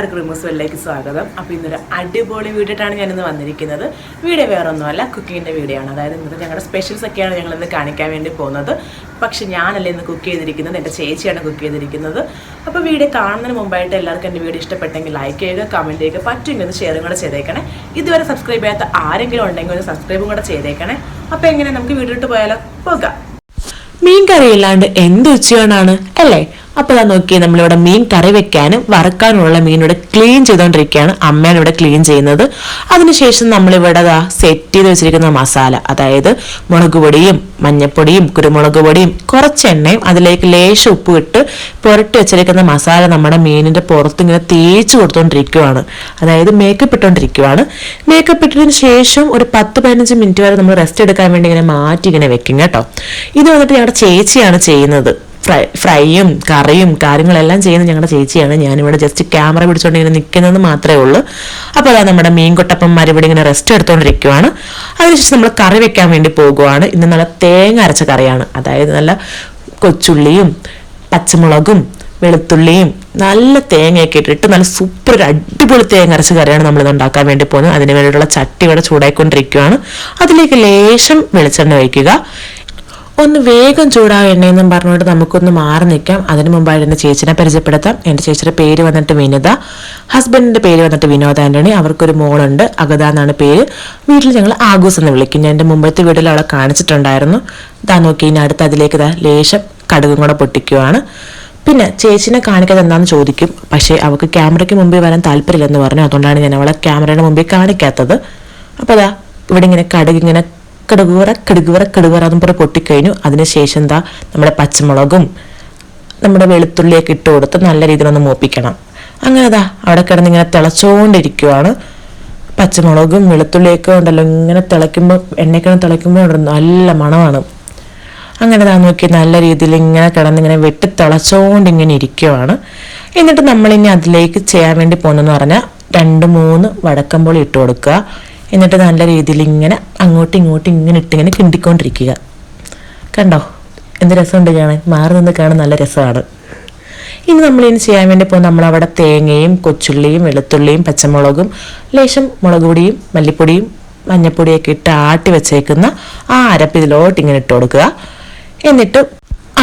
എല്ലാവർക്കും റിമൂസ് സ്വാഗതം. അപ്പോൾ ഇന്നൊരു അടിപൊളി വീഡിയോ ആയിട്ടാണ് ഞാനിന്ന് വന്നിരിക്കുന്നത്. വീഡിയോ വേറെ ഒന്നുമല്ല കുക്കിങ്ങിന്റെ വീഡിയോ ആണ്. അതായത് ഇന്നത്തെ ഞങ്ങളുടെ സ്പെഷ്യൽസ് ഒക്കെയാണ് ഞങ്ങൾ ഇന്ന് കാണിക്കാൻ വേണ്ടി പോകുന്നത്. പക്ഷെ ഞാനല്ല ഇന്ന് കുക്ക് ചെയ്തിരിക്കുന്നത് എന്റെ ചേച്ചിയാണ് കുക്ക് ചെയ്തിരിക്കുന്നത്. അപ്പോൾ വീഡിയോ കാണുന്നതിന് മുമ്പായിട്ട് എല്ലാവർക്കും എന്റെ വീഡിയോ ഇഷ്ടപ്പെട്ടെങ്കിൽ ലൈക്ക് ചെയ്യുക കമന്റ് ചെയ്യുക പറ്റുമെങ്കിൽ ഒന്ന് ഷെയറും കൂടെ ചെയ്തേക്കണേ. ഇതുവരെ സബ്സ്ക്രൈബ് ചെയ്യാത്ത ആരെങ്കിലും ഉണ്ടെങ്കിൽ ഒരു സബ്സ്ക്രൈബും കൂടെ ചെയ്തേക്കണേ. അപ്പോൾ എങ്ങനെ നമുക്ക് വീഡിയോ ഇട്ട് പോയാലോ? പോകാം. മീൻ കറി ഇല്ലാണ്ട് എന്ത് ഉച്ചയോണാണ് അല്ലേ? അപ്പൊ അതാ നോക്കി നമ്മളിവിടെ മീൻ കറി വെക്കാനും വറുക്കാനുമുള്ള മീൻ ഇവിടെ ക്ലീൻ ചെയ്തുകൊണ്ടിരിക്കുകയാണ് അമ്മയാണ് ഇവിടെ ക്ലീൻ ചെയ്യുന്നത്. അതിനുശേഷം നമ്മളിവിടെ സെറ്റ് ചെയ്ത് വെച്ചിരിക്കുന്ന മസാല അതായത് മുളക് പൊടിയും മഞ്ഞപ്പൊടിയും കുരുമുളക് പൊടിയും കുറച്ച് എണ്ണയും അതിലേക്ക് ലേശം ഉപ്പ് ഇട്ട് പുരട്ടി വെച്ചിരിക്കുന്ന മസാല നമ്മുടെ മീനിന്റെ പുറത്ത് ഇങ്ങനെ തേച്ച് കൊടുത്തോണ്ടിരിക്കുവാണ്. അതായത് മേക്കപ്പ് ഇട്ടുകൊണ്ടിരിക്കുവാണ് മേക്കപ്പ് ഇട്ടതിന് ശേഷം ഒരു പത്ത് പതിനഞ്ച് മിനിറ്റ് വരെ നമ്മൾ റെസ്റ്റ് എടുക്കാൻ വേണ്ടി ഇങ്ങനെ മാറ്റി ഇങ്ങനെ വെക്കും കേട്ടോ. ഇത് വന്നിട്ട് ഞങ്ങളുടെ ചേച്ചിയാണ് ചെയ്യുന്നത്. ഫ്രൈ ഫ്രൈയും കറിയും കാര്യങ്ങളെല്ലാം ചെയ്യുന്ന ഞങ്ങളുടെ ചേച്ചിയാണ്. ഞാനിവിടെ ജസ്റ്റ് ക്യാമറ പിടിച്ചുകൊണ്ട് ഇങ്ങനെ നിൽക്കുന്നത് മാത്രമേ ഉള്ളൂ. അപ്പോൾ അതാ നമ്മുടെ മീൻ കൊട്ടപ്പം ഇവിടെ ഇങ്ങനെ റെസ്റ്റ് എടുത്തുകൊണ്ടിരിക്കുവാണ് അതിനുശേഷം നമ്മൾ കറി വെക്കാൻ വേണ്ടി പോകുവാണ്. ഇന്ന് നല്ല തേങ്ങ അരച്ച കറിയാണ്. അതായത് നല്ല കൊച്ചുള്ളിയും പച്ചമുളകും വെളുത്തുള്ളിയും നല്ല തേങ്ങയൊക്കെ ഇട്ടിട്ട് നല്ല സൂപ്പർ ഒരു അടിപൊളി തേങ്ങ അരച്ച കറിയാണ് നമ്മളിത് ഉണ്ടാക്കാൻ വേണ്ടി പോകുന്നത്. അതിന് വേണ്ടിയിട്ടുള്ള ചട്ടി ഇവിടെ ചൂടായിക്കൊണ്ടിരിക്കുകയാണ് അതിലേക്ക് ലേശം വെളിച്ചെണ്ണ ഒഴിക്കുക. ഒന്ന് വേഗം ചൂടാ എണ്ണയെന്നും പറഞ്ഞുകൊണ്ട് നമുക്കൊന്ന് മാറി നിൽക്കാം. അതിന് മുമ്പായിട്ട് എന്റെ ചേച്ചിനെ പരിചയപ്പെടുത്താം. എന്റെ ചേച്ചിയുടെ പേര് വന്നിട്ട് വിനിത ഹസ്ബൻഡിന്റെ പേര് വന്നിട്ട് വിനോദ് ആന്റണി. അവർക്കൊരു മോളുണ്ട്. അഗത എന്നാണ് പേര്. വീട്ടിൽ ഞങ്ങൾ ആഗൂസ് എന്ന് വിളിക്കും. ഞാൻ എന്റെ മുമ്പത്തെ വീട്ടിൽ അവളെ കാണിച്ചിട്ടുണ്ടായിരുന്നു. ഇതാ നോക്കി ഇനി അടുത്ത് അതിലേക്ക് ഇതാ ലേശം കടുകും കൂടെ പൊട്ടിക്കുവാണ്. പിന്നെ ചേച്ചിനെ കാണിക്കാതെ എന്താണെന്ന് ചോദിക്കും. പക്ഷേ അവൾക്ക് ക്യാമറയ്ക്ക് മുമ്പിൽ വരാൻ താല്പര്യമില്ലെന്ന് പറഞ്ഞു. അതുകൊണ്ടാണ് ഞാൻ അവളെ ക്യാമറയുടെ മുമ്പിൽ കാണിക്കാത്തത്. അപ്പോൾ അതാ ഇവിടെ ഇങ്ങനെ കടുക് ഇങ്ങനെ കടുകുവറ കടുകുവറ കടുകുവറ അതും പറഞ്ഞ് പൊട്ടിക്കഴിഞ്ഞു. അതിനുശേഷം എന്താ? നമ്മുടെ പച്ചമുളകും നമ്മുടെ വെളുത്തുള്ളിയൊക്കെ ഇട്ട് കൊടുത്ത് നല്ല രീതിയിൽ ഒന്ന് മൂപ്പിക്കണം. അങ്ങനെ അതാ അവിടെ കിടന്ന് ഇങ്ങനെ തിളച്ചുകൊണ്ടിരിക്കുവാണ് പച്ചമുളകും വെളുത്തുള്ളിയൊക്കെ ഉണ്ടല്ലോ ഇങ്ങനെ തിളയ്ക്കുമ്പോൾ എണ്ണയ്ക്കിടന്ന് തിളയ്ക്കുമ്പോൾ നല്ല മണമാണ്. അങ്ങനെ താ നോക്കി നല്ല രീതിയിൽ ഇങ്ങനെ കിടന്ന് ഇങ്ങനെ വെട്ടി തിളച്ചുകൊണ്ട് ഇങ്ങനെ ഇരിക്കുവാണ്. എന്നിട്ട് നമ്മളിനി അതിലേക്ക് ചെയ്യാൻ വേണ്ടി പോകുന്നതെന്ന് പറഞ്ഞാൽ രണ്ട് മൂന്ന് വടക്കമ്പോളി ഇട്ട് കൊടുക്കുക. എന്നിട്ട് നല്ല രീതിയിൽ ഇങ്ങനെ അങ്ങോട്ടും ഇങ്ങോട്ടും ഇങ്ങനെ ഇട്ടിങ്ങനെ കിണ്ടിക്കൊണ്ടിരിക്കുക. കണ്ടോ? എന്ത് രസമുണ്ട് കാണാൻ? മാറി നിന്ന് കാണാൻ നല്ല രസമാണ്. ഇനി നമ്മൾ നമ്മളിനി ചെയ്യാൻ വേണ്ടി പോകും നമ്മളവിടെ തേങ്ങയും കൊച്ചുള്ളിയും വെളുത്തുള്ളിയും പച്ചമുളകും ലേശം മുളക് പൊടിയും മല്ലിപ്പൊടിയും മഞ്ഞപ്പൊടിയൊക്കെ ഇട്ട് ആട്ടി വെച്ചേക്കുന്ന ആ അരപ്പ് ഇതിലോട്ട് ഇങ്ങനെ ഇട്ട് കൊടുക്കുക. എന്നിട്ട്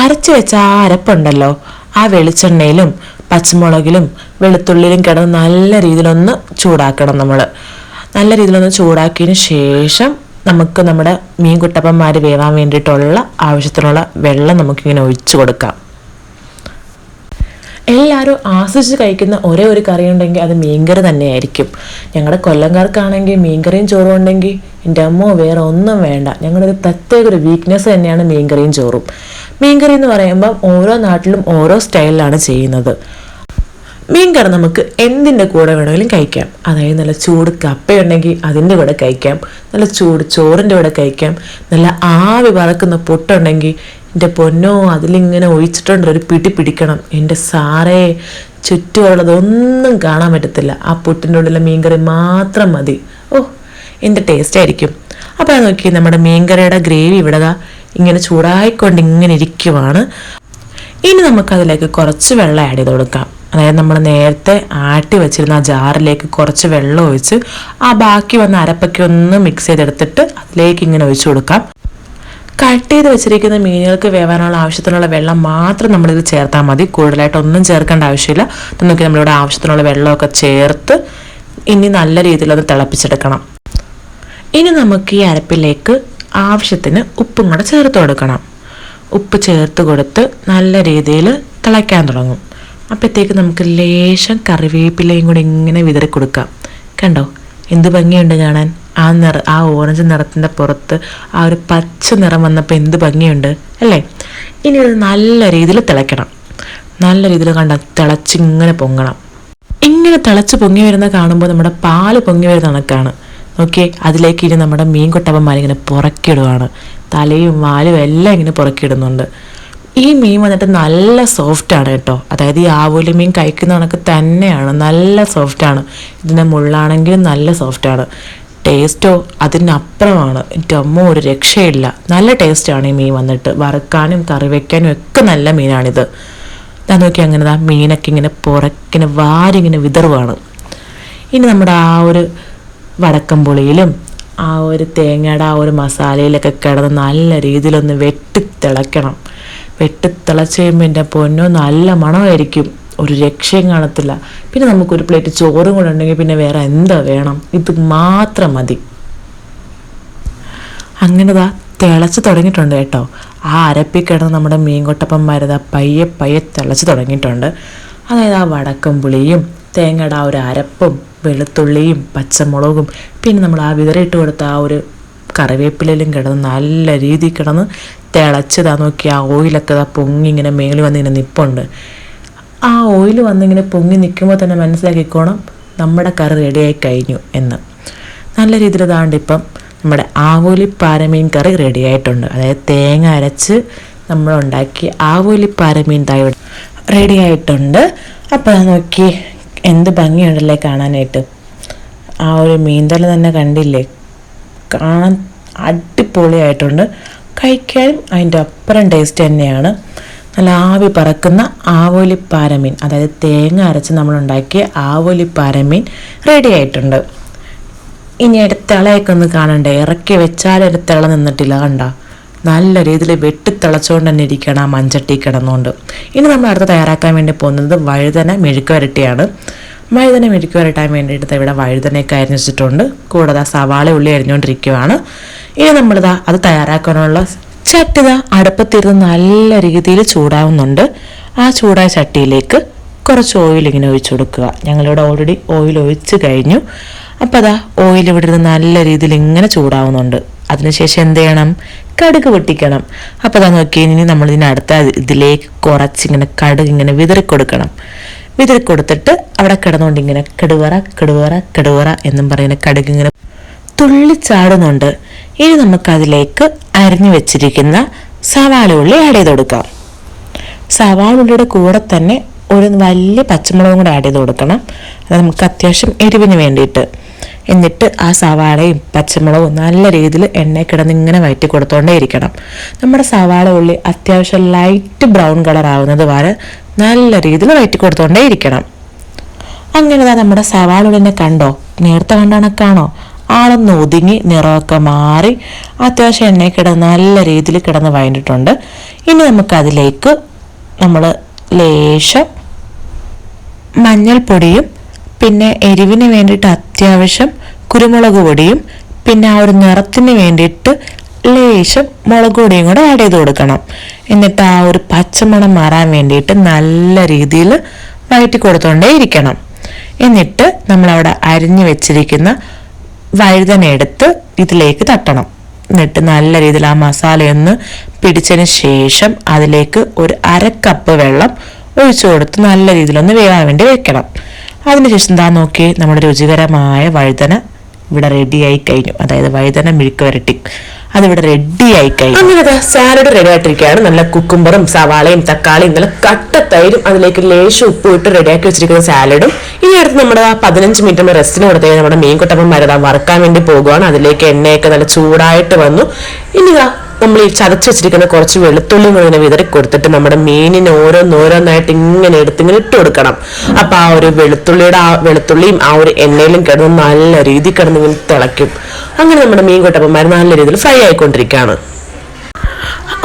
അരച്ച് വെച്ച ആ അരപ്പുണ്ടല്ലോ ആ വെളിച്ചെണ്ണയിലും പച്ചമുളകിലും വെളുത്തുള്ളിയിലും കിടന്ന് നല്ല രീതിയിലൊന്ന് ചൂടാക്കണം നമ്മൾ നല്ല രീതിയിലൊന്ന് ചൂടാക്കിയതിന് ശേഷം നമുക്ക് നമ്മുടെ മീൻ കുട്ടപ്പന്മാർ വേവാൻ വേണ്ടിയിട്ടുള്ള ആവശ്യത്തിനുള്ള വെള്ളം നമുക്കിങ്ങനെ ഒഴിച്ചു കൊടുക്കാം. എല്ലാവരും ആസ്വദിച്ച് കഴിക്കുന്ന ഒരേ ഒരു കറി ഉണ്ടെങ്കിൽ അത് മീൻകറി തന്നെയായിരിക്കും. ഞങ്ങളുടെ കൊല്ലംകാർക്കാണെങ്കിൽ മീൻകറിയും ചോറും ഉണ്ടെങ്കിൽ എന്റെ അമ്മോ വേറെ ഒന്നും വേണ്ട. ഞങ്ങളുടെ ഒരു പ്രത്യേക ഒരു വീക്ക്നെസ് തന്നെയാണ് മീൻകറിയും ചോറും. മീൻകറി എന്ന് പറയുമ്പം ഓരോ നാട്ടിലും ഓരോ സ്റ്റൈലിലാണ് ചെയ്യുന്നത്. മീൻകറി നമുക്ക് എന്തിന്റെ കൂടെ വേണമെങ്കിലും കഴിക്കാം. അതായത് നല്ല ചൂട് കപ്പയുണ്ടെങ്കിൽ അതിന്റെ കൂടെ കഴിക്കാം. നല്ല ചൂട് ചോറിന്റെ കൂടെ കഴിക്കാം. നല്ല ആവി പറക്കുന്ന പൊട്ടുണ്ടെങ്കിൽ എന്റെ പൊന്നോ അതിലിങ്ങനെ ഒഴിച്ചിട്ടുണ്ട് ഒരു പിടി പിടിക്കണം. എന്റെ സാറേ ചുറ്റുമുള്ളതൊന്നും കാണാൻ പറ്റത്തില്ല. ആ പൊട്ടിന്റെ ഉള്ളിലെ മീൻകറി മാത്രം മതി. ഓ എന്റെ ടേസ്റ്റ് ആയിരിക്കും. അപ്പോൾ നോക്കി നമ്മുടെ മീൻകറിയുടെ ഗ്രേവി ഇവിടെ ഇങ്ങനെ ചൂടായിക്കൊണ്ട് ഇങ്ങനെ ഇരിക്കുവാണ്. ഇനി നമുക്കതിലേക്ക് കുറച്ച് വെള്ളം ആഡ് ചെയ്ത് കൊടുക്കാം. അതായത് നമ്മൾ നേരത്തെ ആട്ടി വെച്ചിരുന്ന ആ ജാറിലേക്ക് കുറച്ച് വെള്ളം ഒഴിച്ച് ആ ബാക്കി വന്ന അരപ്പൊക്കെ ഒന്ന് മിക്സ് ചെയ്തെടുത്തിട്ട് അതിലേക്ക് ഇങ്ങനെ ഒഴിച്ചു കൊടുക്കാം. കട്ട് ചെയ്ത് വെച്ചിരിക്കുന്ന മീനുകൾക്ക് വേവാനുള്ള ആവശ്യത്തിനുള്ള വെള്ളം മാത്രം നമ്മളിത് ചേർത്താൽ മതി. കൂടുതലായിട്ട് ഒന്നും ചേർക്കേണ്ട ആവശ്യമില്ല. നമുക്ക് നമ്മളിവിടെ ആവശ്യത്തിനുള്ള വെള്ളമൊക്കെ ചേർത്ത് ഇനി നല്ല രീതിയിൽ അത് തിളപ്പിച്ചെടുക്കണം. ഇനി നമുക്ക് ഈ അരപ്പിലേക്ക് ആവശ്യത്തിന് ഉപ്പും കൂടെ ചേർത്ത് കൊടുക്കണം. ഉപ്പ് ചേർത്ത് കൊടുത്ത് നല്ല രീതിയിൽ തിളയ്ക്കാൻ തുടങ്ങും. അപ്പോഴത്തേക്ക് നമുക്ക് ലേശം കറിവേപ്പിലയും കൂടി ഇങ്ങനെ വിതറി കൊടുക്കാം. കണ്ടോ? എന്ത് ഭംഗിയുണ്ട് കാണാൻ. ആ നിറ ആ ഓറഞ്ച് നിറത്തിന്റെ പുറത്ത് ആ ഒരു പച്ച നിറം വന്നപ്പോൾ എന്ത് ഭംഗിയുണ്ട് അല്ലേ? ഇനി ഇത് നല്ല രീതിയിൽ തിളയ്ക്കണം. നല്ല രീതിയിൽ കണ്ട തിളച്ചിങ്ങനെ പൊങ്ങണം. ഇങ്ങനെ തിളച്ച് പൊങ്ങി വരുന്ന കാണുമ്പോൾ നമ്മുടെ പാൽ പൊങ്ങി വരുന്ന കണക്കാണ്. ഓക്കെ അതിലേക്ക് ഇനി നമ്മുടെ മീൻ കൊട്ടപ്പന്മാരിങ്ങനെ പുറക്കിടുവാണ് തലയും വാലും എല്ലാം ഇങ്ങനെ പുറക്കിടുന്നുണ്ട് ഈ മീൻ വന്നിട്ട് നല്ല സോഫ്റ്റ് ആണ് കേട്ടോ. അതായത് ഈ ആവോലി മീൻ കഴിക്കുന്ന കണക്ക് തന്നെയാണ്. നല്ല സോഫ്റ്റ് ആണ്. ഇതിന്റെ മുള്ളാണെങ്കിലും നല്ല സോഫ്റ്റ് ആണ്. ടേസ്റ്റോ അതിനപ്പുറമാണ്. അമ്മ ഒരു രക്ഷയില്ല. നല്ല ടേസ്റ്റാണ് ഈ മീൻ വന്നിട്ട്. വറുക്കാനും കറി വെക്കാനും ഒക്കെ നല്ല മീനാണിത്. ഞാൻ നോക്കി അങ്ങനെ ആ മീനൊക്കെ ഇങ്ങനെ പുറക്കിങ്ങനെ വാരി ഇങ്ങനെ വിതറുവാണ്. ഇനി നമ്മുടെ ആ ഒരു വടക്കം പുളിയിലും ആ ഒരു തേങ്ങയുടെ ആ ഒരു മസാലയിലൊക്കെ കിടന്ന് നല്ല രീതിയിലൊന്ന് വെട്ടിത്തിളയ്ക്കണം വെട്ടിത്തിളച്ച് കഴിയുമ്പോൾ എന്റെ പൊന്നോ നല്ല മണമായിരിക്കും. ഒരു രക്ഷയും കാണത്തില്ല. പിന്നെ നമുക്കൊരു പ്ലേറ്റ് ചോറും കൂടെ ഉണ്ടെങ്കിൽ പിന്നെ വേറെ എന്താ വേണം? ഇത് മാത്രം മതി. അങ്ങനെതാ തിളച്ച് തുടങ്ങിയിട്ടുണ്ട് കേട്ടോ. ആ അരപ്പി കിടന്ന് നമ്മുടെ മീൻകൊട്ടപ്പന്മാർ ദാ പയ്യെ പയ്യെ തിളച്ച് തുടങ്ങിയിട്ടുണ്ട്. അതായത് ആ വടക്കം പുളിയും തേങ്ങയുടെ ആ ഒരു അരപ്പും വെളുത്തുള്ളിയും പച്ചമുളകും പിന്നെ നമ്മൾ ആ വിതറിയിട്ട് കൊടുത്ത ആ ഒരു കറിവേപ്പിലയിലും കിടന്ന് നല്ല രീതിയിൽ കിടന്ന് തിളച്ചതാ നോക്കി ആ ഓയിലൊക്കെ ദാ പൊങ്ങി ഇങ്ങനെ മേളിൽ വന്ന് ഇങ്ങനെ നിപ്പുണ്ട്. ആ ഓയിൽ വന്നിങ്ങനെ പൊങ്ങി നിൽക്കുമ്പോൾ തന്നെ മനസ്സിലാക്കിക്കോണം നമ്മുടെ കറി റെഡിയായി കഴിഞ്ഞു എന്ന്. നല്ല രീതിയിൽ ഇതാണ്ട് ഇപ്പം നമ്മുടെ ആവോലി പാരമീൻ കറി റെഡിയായിട്ടുണ്ട്. അതായത് തേങ്ങ അരച്ച് നമ്മൾ ഉണ്ടാക്കി ആവോലി പാരമീൻ താ റെഡിയായിട്ടുണ്ട്. അപ്പോൾ നോക്കി എന്ത് ഭംഗിയുണ്ടല്ലേ കാണാനായിട്ട്. ആ ഒരു മീൻതല തന്നെ കണ്ടില്ലേ? കാണാൻ അടിപൊളിയായിട്ടുണ്ട്. കഴിക്കാനും അതിന്റെ അപ്പുറം ടേസ്റ്റ് തന്നെയാണ്. നല്ല ആവി പറക്കുന്ന ആവോലിപ്പാരമീൻ അതായത് തേങ്ങ അരച്ച് നമ്മൾ ഉണ്ടാക്കിയ ആവോലിപ്പാരമീൻ റെഡി ആയിട്ടുണ്ട്. ഇനി ഇടത്തിളയൊക്കെ ഒന്ന് കാണണ്ടേ? ഇറക്കി വെച്ചാൽ ഇടത്തിള നിന്നിട്ടില്ല കണ്ട? നല്ല രീതിയിൽ വെട്ടിത്തിളച്ചുകൊണ്ട് തന്നെ ഇരിക്കണം ആ മഞ്ചട്ടി കിടന്നുകൊണ്ട്. ഇനി നമ്മൾ അടുത്ത് തയ്യാറാക്കാൻ വേണ്ടി പോകുന്നത് വഴുതന മെഴുക്ക് വരട്ടിയാണ്. വഴുതന മെഴുക്ക് വരട്ടാൻ വേണ്ടിയിട്ട് ഇവിടെ വഴുതനയൊക്കെ അരിഞ്ഞിട്ടുണ്ട് കൂടാതെ സവാള ഉള്ളി അരിഞ്ഞുകൊണ്ടിരിക്കുകയാണ് ഇനി നമ്മളിതാ അത് തയ്യാറാക്കാനുള്ള ചട്ടി ഇതാ അടുപ്പത്തിരുന്ന് നല്ല രീതിയിൽ ചൂടാവുന്നുണ്ട്. ആ ചൂടായ ചട്ടിയിലേക്ക് കുറച്ച് ഓയിൽ ഇങ്ങനെ ഒഴിച്ചു കൊടുക്കുക. ഞങ്ങളിവിടെ ഓൾറെഡി ഓയിൽ ഒഴിച്ച് കഴിഞ്ഞു. അപ്പോൾ അതാ ഓയിൽ ഇവിടെ ഇരുന്ന് നല്ല രീതിയിൽ ഇങ്ങനെ ചൂടാവുന്നുണ്ട്. അതിനുശേഷം എന്ത് ചെയ്യണം? കടുക് പൊട്ടിക്കണം. അപ്പോൾ അതാ നോക്കി ഇനി നമ്മൾ ഇതിനടുത്ത ഇതിലേക്ക് കുറച്ചിങ്ങനെ കടുക് ഇങ്ങനെ വിതറി കൊടുക്കണം. വിതറി കൊടുത്തിട്ട് അവിടെ കിടന്നുകൊണ്ട് ഇങ്ങനെ കടുവറ കടുവറ കടുവറ എന്നും പറയുന്ന കടുക് ഇങ്ങനെ തുള്ളിച്ചാടുന്നുണ്ട് ഇനി നമുക്കതിലേക്ക് അരിഞ്ഞു വെച്ചിരിക്കുന്ന സവാള ഉള്ളി ആഡ് ചെയ്ത് കൊടുക്കാം. സവാള ഉള്ളിയുടെ കൂടെ തന്നെ ഒരു വലിയ പച്ചമുളകും കൂടെ ആഡ് ചെയ്ത് കൊടുക്കണം. അത് നമുക്ക് അത്യാവശ്യം എരിവിന് വേണ്ടിയിട്ട്. എന്നിട്ട് ആ സവാളയും പച്ചമുളകും നല്ല രീതിയിൽ എണ്ണയിൽ കിടന്ന് ഇങ്ങനെ വയറ്റി കൊടുത്തോണ്ടേ ഇരിക്കണം. നമ്മുടെ സവാള ഉള്ളി അത്യാവശ്യം ലൈറ്റ് ബ്രൗൺ കളർ ആവുന്നത് വരെ നല്ല രീതിയിൽ വയറ്റി കൊടുത്തോണ്ടേ ഇരിക്കണം. അങ്ങനെ ദാ നമ്മുടെ സവാള ഉള്ളിനെ കണ്ടോ? നേരത്തെ കണ്ട കണക്കാണോ? ആളൊന്ന് ഒതുങ്ങി നിറമൊക്കെ മാറി അത്യാവശ്യം എണ്ണയിൽ കിടന്ന് നല്ല രീതിയിൽ കിടന്ന് വഴണ്ടിട്ടുണ്ട് ഇനി നമുക്കതിലേക്ക് നമ്മൾ ലേശം മഞ്ഞൾപ്പൊടിയും പിന്നെ എരിവിന് വേണ്ടിയിട്ട് അത്യാവശ്യം കുരുമുളക് പൊടിയും പിന്നെ ആ ഒരു നിറത്തിന് വേണ്ടിയിട്ട് ലേശം മുളക് പൊടിയും കൂടെ ആഡ് ചെയ്ത് കൊടുക്കണം. എന്നിട്ട് ആ ഒരു പച്ചമണം മാറാൻ വേണ്ടിയിട്ട് നല്ല രീതിയിൽ വഴറ്റി കൊടുത്തോണ്ടേ ഇരിക്കണം. എന്നിട്ട് നമ്മളവിടെ അരിഞ്ഞു വെച്ചിരിക്കുന്ന വഴുതന എടുത്ത് ഇതിലേക്ക് തട്ടണം. എന്നിട്ട് നല്ല രീതിയിൽ ആ മസാലയൊന്ന് പിടിച്ചതിന് ശേഷം അതിലേക്ക് ഒരു അര കപ്പ് വെള്ളം ഒഴിച്ചു കൊടുത്ത് നല്ല രീതിയിലൊന്ന് വേവാൻ വേണ്ടി വെക്കണം. അതിനുശേഷം എന്താ നോക്കി നമ്മുടെ രുചികരമായ വഴുതന ഇവിടെ റെഡിയായി കഴിഞ്ഞു. അതായത് വഴുതന മിഴുക്ക് വരട്ടി. അതിവിടെ റെഡിയായി കഴിഞ്ഞു. അങ്ങനെ സാലഡ് റെഡി ആയിട്ടിരിക്കുകയാണ്. നല്ല കുക്കുംബറും സവാളയും തക്കാളിയും നല്ല കട്ട തൈരും അതിലേക്ക് ലേശം ഉപ്പ് ഇട്ട് റെഡിയാക്കി വെച്ചിരിക്കുന്ന സാലഡും ഇനി അടുത്ത് നമ്മുടെ പതിനഞ്ച് മിനിറ്റ് നമ്മൾ റെസ്റ്റിന് കൊടുത്തു നമ്മുടെ മീൻ കുട്ടപ്പം വരതാ വറുക്കാൻ വേണ്ടി പോകുവാണ്. അതിലേക്ക് എണ്ണയൊക്കെ നല്ല ചൂടായിട്ട് വന്നു. ഇനി ദാ നമ്മൾ ഈ ചതച്ച് വെച്ചിരിക്കുന്ന കുറച്ച് വെളുത്തുള്ളി കൂടെ ഇങ്ങനെ വിതറി കൊടുത്തിട്ട് നമ്മുടെ മീനിന് ഓരോന്നോരോന്നായിട്ട് ഇങ്ങനെ എടുത്ത് ഇങ്ങനെ ഇട്ട് കൊടുക്കണം. അപ്പൊ ആ ഒരു വെളുത്തുള്ളിയുടെ ആ വെളുത്തുള്ളിയും ആ ഒരു എണ്ണയിലും കിടന്ന് നല്ല രീതിയിൽ കിടന്ന് ഇങ്ങനെ തിളയ്ക്കും. അങ്ങനെ നമ്മുടെ മീൻ കൊട്ടപ്പന്മാർ നല്ല രീതിയിൽ ഫ്രൈ ആയിക്കൊണ്ടിരിക്കുകയാണ്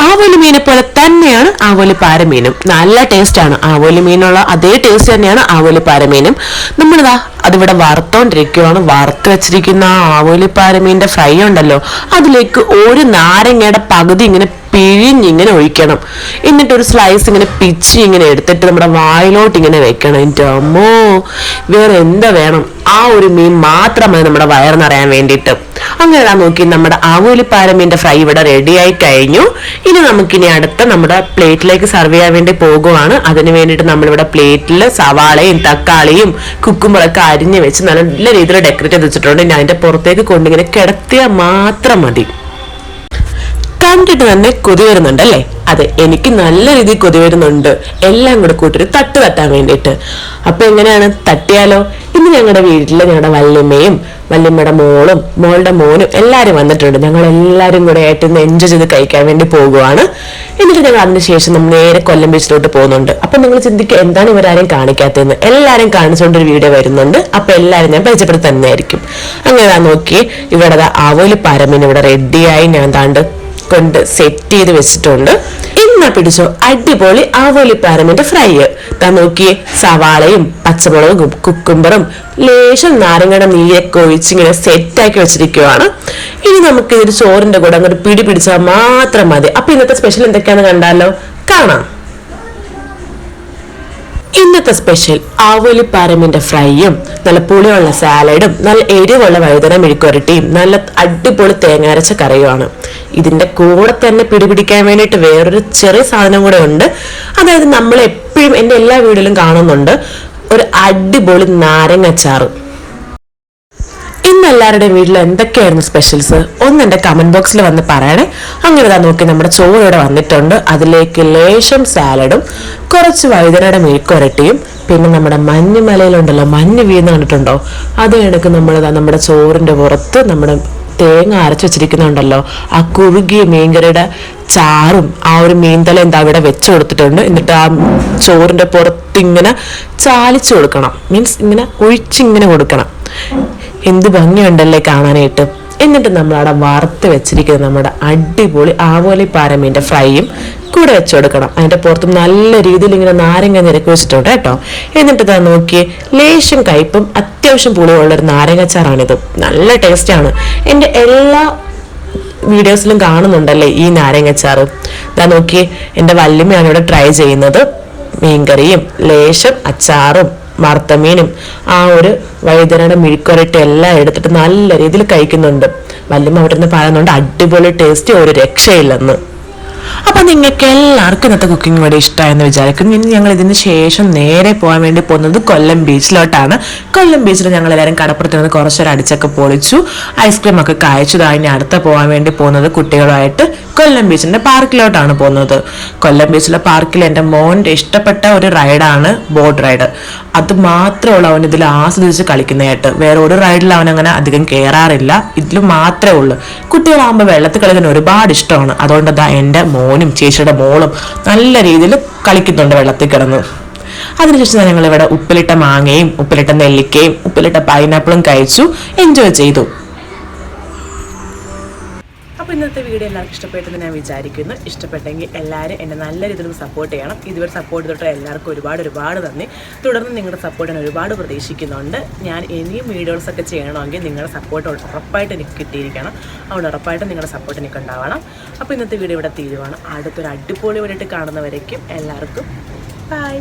ആവോലി മീനെ പോലെ തന്നെയാണ് ആവോലി പാരമീനും. നല്ല ടേസ്റ്റാണ് ആവോലി മീനുള്ള അതേ ടേസ്റ്റ് തന്നെയാണ് ആവോലി പാരമീനും. നമ്മളിതാ അതിവിടെ വറുത്തോണ്ടിരിക്കുവാണ്. വറുത്ത് വെച്ചിരിക്കുന്ന ആ ആവോലിപ്പാരമീന്റെ ഫ്രൈ ഉണ്ടല്ലോ അതിലേക്ക് ഒരു നാരങ്ങയുടെ പകുതി ഇങ്ങനെ പിഴിഞ്ഞിങ്ങനെ ഒഴിക്കണം. എന്നിട്ട് ഒരു സ്ലൈസ് ഇങ്ങനെ പിച്ചി ഇങ്ങനെ എടുത്തിട്ട് നമ്മുടെ വായിലോട്ട് ഇങ്ങനെ വെക്കണം. എന്റെ അമ്മോ വേറെ എന്താ വേണം? ആ ഒരു മീൻ മാത്രം മതി നമ്മുടെ വയർ നിറയാൻ വേണ്ടിയിട്ട്. അങ്ങനെ നോക്കി. നമ്മുടെ ആവൂലി പാരമീന്റെ ഫ്രൈ ഇവിടെ റെഡി ആയി കഴിഞ്ഞു. ഇനി നമുക്കിനി അടുത്ത നമ്മുടെ പ്ലേറ്റിലേക്ക് സർവ് ചെയ്യാൻ വേണ്ടി പോകുവാണ്. അതിന് വേണ്ടിയിട്ട് നമ്മളിവിടെ പ്ലേറ്റിൽ സവാളയും തക്കാളിയും കുക്കുമ്പളൊക്കെ അരിഞ്ഞ് വെച്ച് നല്ല രീതിയിൽ ഡെക്കറേറ്റ് ചെയ്ത് വെച്ചിട്ടുണ്ട്. ഇനി അതിന്റെ പുറത്തേക്ക് കൊണ്ടിങ്ങനെ കിടത്തിയാൽ മാത്രം മതി. കണ്ടിട്ട് തന്നെ കൊതി വരുന്നുണ്ട് അല്ലേ? അതെ എനിക്ക് നല്ല രീതിയിൽ കൊതി വരുന്നുണ്ട്. എല്ലാം കൂടെ കൂട്ടിട്ട് തട്ട് തട്ടാൻ വേണ്ടിയിട്ട്. അപ്പൊ എങ്ങനെയാണ്? തട്ടിയാലോ? ഇന്ന് ഞങ്ങളുടെ വീട്ടിൽ ഞങ്ങളുടെ വല്യമ്മയും വല്യമ്മയുടെ മോളും മോളുടെ മോനും എല്ലാവരും വന്നിട്ടുണ്ട്. ഞങ്ങൾ എല്ലാവരും കൂടെ ആയിട്ട് ഇന്ന് എൻജോയ് ചെയ്ത് കഴിക്കാൻ വേണ്ടി പോകുവാണ്. എന്നിട്ട് ഞങ്ങൾ അതിനുശേഷം നമ്മൾ നേരെ കൊല്ലം ബീച്ചിലോട്ട് പോകുന്നുണ്ട്. അപ്പൊ നിങ്ങൾ ചിന്തിക്കുക എന്താണ് ഇവരാരും കാണിക്കാത്തതെന്ന്? എല്ലാവരും കാണിച്ചുകൊണ്ട് ഒരു വീഡിയോ വരുന്നുണ്ട്. അപ്പൊ എല്ലാവരും ഞാൻ പരിചയപ്പെടുത്തി തന്നെയായിരിക്കും. അങ്ങനെ നോക്കി ഇവിടെ ആവോലി പരമിന് ഇവിടെ റെഡിയായി ഞാൻ താണ്ട് കൊണ്ട് സെറ്റ് ചെയ്ത് വെച്ചിട്ടുണ്ട്. ഇന്ന പിടിച്ചോ. അടിപൊളി ആവോലി പാരമിന്റെ ഫ്രൈ. താ സവാളയും പച്ചമുളകും കുക്കുംബറും ലേശം നാരങ്ങയുടെ നീരൊക്കെ ഒഴിച്ചിങ്ങനെ സെറ്റാക്കി വെച്ചിരിക്കുവാണ്. ഇനി നമുക്ക് ഇതിന് ചോറിന്റെ കൂടെ അങ്ങോട്ട് പിടി പിടിച്ചാൽ മാത്രം മതി. അപ്പൊ ഇന്നത്തെ സ്പെഷ്യൽ എന്തൊക്കെയാണെന്ന് കണ്ടാലോ? കാണാം. ഇന്നത്തെ സ്പെഷ്യൽ ആവോലി പാരമിന്റെ ഫ്രൈയും നല്ല പുളിയുള്ള സാലഡും നല്ല എരിവുള്ള വഴുതന മെഴുക്കുരട്ടിയും നല്ല അടിപൊളി തേങ്ങാരച്ച കറിയുമാണ്. ഇതിന്റെ കൂടെ തന്നെ പിടിപിടിക്കാൻ വേണ്ടിയിട്ട് വേറൊരു ചെറിയ സാധനം കൂടെ ഉണ്ട്. അതായത് നമ്മൾ എപ്പോഴും എന്റെ എല്ലാ വീടിലും കാണുന്നുണ്ട് ഒരു അടിപൊളി നാരങ്ങ നാരങ്ങച്ചാറ്. ഇന്ന് എല്ലാവരുടെയും വീട്ടിൽ എന്തൊക്കെയായിരുന്നു സ്പെഷ്യൽസ് ഒന്ന് എന്റെ കമന്റ് ബോക്സിൽ വന്ന് പറയണേ. അങ്ങനെ ഇതാ നോക്കി നമ്മുടെ ചോറ് ഇവിടെ വന്നിട്ടുണ്ട്. അതിലേക്ക് ലേശം സാലഡും കുറച്ച് വഴുതനയുടെ മെഴുക്കുരട്ടിയും പിന്നെ നമ്മുടെ മഞ്ഞ് മലയിലുണ്ടല്ലോ മഞ്ഞ് വീഴുന്ന കണ്ടിട്ടുണ്ടോ? അത് കണക്ക് നമ്മൾ നമ്മുടെ ചോറിന്റെ പുറത്ത് നമ്മുടെ തേങ്ങ അരച്ച് വെച്ചിരിക്കുന്നുണ്ടല്ലോ. ആ കുറുകിയ മീൻകറിയുടെ ചാറും ആ ഒരു മീൻതല എന്താ അവിടെ വെച്ച് കൊടുത്തിട്ടുണ്ട്. എന്നിട്ട് ആ ചോറിന്റെ പുറത്ത് ഇങ്ങനെ ചാലിച്ചു കൊടുക്കണം. മീൻസ് ഇങ്ങനെ ഒഴിച്ചിങ്ങനെ കൊടുക്കണം. എന്ത് ഭംഗിയുണ്ടല്ലേ കാണാനായിട്ട്? എന്നിട്ട് നമ്മൾ അവിടെ വറുത്ത് വെച്ചിരിക്കുന്ന നമ്മുടെ അടിപൊളി ആവോലി പാരമീന്റെ ഫ്രൈയും കൂടെ വെച്ച് കൊടുക്കണം. അതിന്റെ പുറത്ത് നല്ല രീതിയിൽ ഇങ്ങനെ നാരങ്ങ നിരക്ക് വെച്ചിട്ടുണ്ട് കേട്ടോ. എന്നിട്ട് ഇതാ നോക്കിയേ ലേശം കയ്പും അത്യാവശ്യം പുളിയുള്ള ഒരു നാരങ്ങച്ചാറാണിത് നല്ല ടേസ്റ്റാണ് എന്റെ എല്ലാ വീഡിയോസിലും കാണുന്നുണ്ടല്ലേ ഈ നാരങ്ങച്ചാറ് ഇതാ നോക്കിയേ എന്റെ വല്യമ്മയാണ് ഇവിടെ ട്രൈ ചെയ്യുന്നത്. മീൻകറിയും ലേശം അച്ചാറും മറുത്തമീനും ആ ഒരു വഴുതനയുടെ മിഴുക്കൊരട്ടി എല്ലാം എടുത്തിട്ട് നല്ല രീതിയിൽ കഴിക്കുന്നുണ്ട്. വല്യമ്മ അവിടെ നിന്ന് പറയുന്നുണ്ട് അടിപൊളി ടേസ്റ്റ് ഒരു രക്ഷയില്ലെന്ന്. അപ്പൊ നിങ്ങൾക്ക് എല്ലാവർക്കും ഇന്നത്തെ കുക്കിംഗ് വീഡിയോ ഇഷ്ടമായെന്ന് വിചാരിക്കുന്നു. ഇനി ഞങ്ങൾ ഇതിന് ശേഷം നേരെ പോകാൻ വേണ്ടി പോകുന്നത് കൊല്ലം ബീച്ചിലോട്ടാണ്. കൊല്ലം ബീച്ചിൽ ഞങ്ങൾ എല്ലാവരും കടപ്പുറത്ത് നിന്ന് കുറച്ചൊരു അടിച്ചൊക്കെ പൊളിച്ചു. ഐസ്ക്രീം ഒക്കെ കായച്ചതാണ് ഇനി അടുത്ത പോകാൻ വേണ്ടി പോകുന്നത് കുട്ടികളുമായിട്ട് കൊല്ലം ബീച്ചിന്റെ പാർക്കിലോട്ടാണ് പോകുന്നത്. കൊല്ലം ബീച്ചിലെ പാർക്കിൽ എന്റെ മോന്റെ ഇഷ്ടപ്പെട്ട ഒരു റൈഡാണ് ബോട്ട് റൈഡ്. അത് മാത്രമേ ഉള്ളൂ അവൻ ഇതിൽ ആസ്വദിച്ച് കളിക്കുന്നതായിട്ട്. വേറെ ഒരു റൈഡിൽ അവൻ അങ്ങനെ അധികം കയറാറില്ല ഇതിൽ മാത്രമേ ഉള്ളൂ. കുട്ടികളാകുമ്പോൾ വെള്ളത്തിൽ കളിക്കാൻ ഒരുപാട് ഇഷ്ടമാണ്. അതുകൊണ്ട് അതാ എന്റെ മോനും ചേച്ചിയുടെ മോളും നല്ല രീതിയിൽ കളിക്കുന്നുണ്ട് വെള്ളത്തിൽ കിടന്ന്. അതിനുശേഷം ഞങ്ങൾ ഇവിടെ ഉപ്പിലിട്ട മാങ്ങയും ഉപ്പിലിട്ട നെല്ലിക്കയും ഉപ്പിലിട്ട പൈനാപ്പിളും കഴിച്ചു എൻജോയ് ചെയ്തു. അപ്പോൾ ഇന്നത്തെ വീഡിയോ എല്ലാവർക്കും ഇഷ്ടപ്പെട്ടെന്ന് ഞാൻ വിചാരിക്കുന്നു. ഇഷ്ടപ്പെട്ടെങ്കിൽ എല്ലാവരും എന്നെ നല്ല രീതിയിൽ സപ്പോർട്ട് ചെയ്യണം. ഇതുവരെ സപ്പോർട്ട് ചെയ്തിട്ട് എല്ലാവർക്കും ഒരുപാട് ഒരുപാട് നന്ദി. തുടർന്ന് നിങ്ങളുടെ സപ്പോർട്ട് ഞാൻ ഒരുപാട് പ്രതീക്ഷിക്കുന്നുണ്ട്. ഞാൻ ഇനിയും വീഡിയോസൊക്കെ ചെയ്യണമെങ്കിൽ നിങ്ങളുടെ സപ്പോർട്ട് ഉറപ്പായിട്ട് എനിക്ക് കിട്ടിയിരിക്കണം. അതുകൊണ്ട് ഉറപ്പായിട്ട് നിങ്ങളുടെ സപ്പോർട്ട് എനിക്ക് ഉണ്ടാവണം. അപ്പോൾ ഇന്നത്തെ വീഡിയോ ഇവിടെ തീരുവാണ്. അടുത്തൊരു അടിപൊളി വേണ്ടിയിട്ട് കാണുന്നവരേക്കും എല്ലാവർക്കും ബൈ